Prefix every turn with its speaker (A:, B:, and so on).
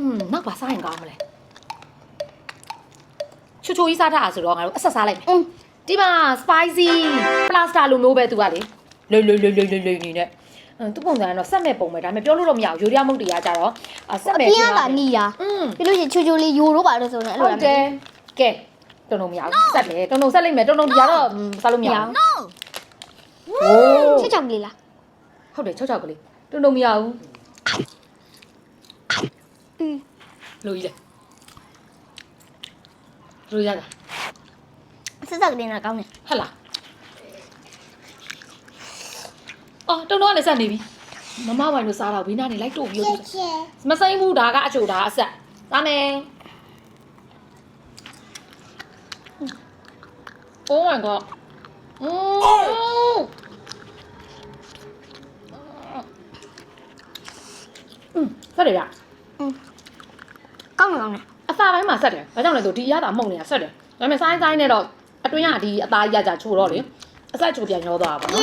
A: อืมနောက်ပါစားရင်ကောင်းမလဲချိုချိုကြီးစားထားတာဆိုတော့ငါတို့အဆက်စားလိုက်မယ်
B: อืม
A: ဒီမှာ spicy plaster လိုမျိုးပဲသူကလေလွယ်လွယ်လွယ်လွယ်လွယ်လွယ်နေနဲ့အင်းသူပုံစံကတော့ဆက်မဲ့ပုံပဲဒါပေမဲ့ပြောလို့တော့မရဘူးယူရီးယားမုတ်တရားကြတော့အဆက်
B: အ
A: မဲ့
B: ပြင်းလာနီးရ
A: อืม
B: ပြီးလို့ရှိရင်ချိုချိုလေးယိုတော့ပါလို့ဆိုတော့အဲ့
A: ဟု
B: လို
A: တ်တယ်ကဲတုံတုံမရဘူးဆက်တယ်တုံတုံဆက်လိုက်မယ်တုံတုံတရားတော့စားလို့မရဘူး
B: no
A: โอ้
B: ချက်ချောက်ကလေးလား
A: ဟုတ်တယ်6 6ကလေးတုံတုံမရဘူး
B: อืม
A: လိုကြီးလဲလိုရတာ
B: ဆက်စပ်တင်တာကောင်းတယ်
A: ဟုတ်လားအော်တုံတော့လည်းဆက်နေပြီမမဝိုင်တို့စားတော့ဘေးနားနေလိုက်တို့ပြီးတော့မဆိုင်ဘူးဒါကအချိုဒါအဆက်စားမယ် Oh my god. Mm. Oh. 嗯，快点呀！
B: ကောင်းတယ်ကောင်းတယ်
A: အစာပိုင်းမှာဆက်တယ်။ဒါကြောင့်လဲဆိုဒီအရသာမှုန့်နေတာဆက်တယ်။ဒါပေမဲ့ဆိုင်းဆိုင်းနဲ့တော့အတွင်းကဒီအသားရကြချိုးတော့လေအဆက်ချိုးပြန်ရောသွားတာပေါ့နော်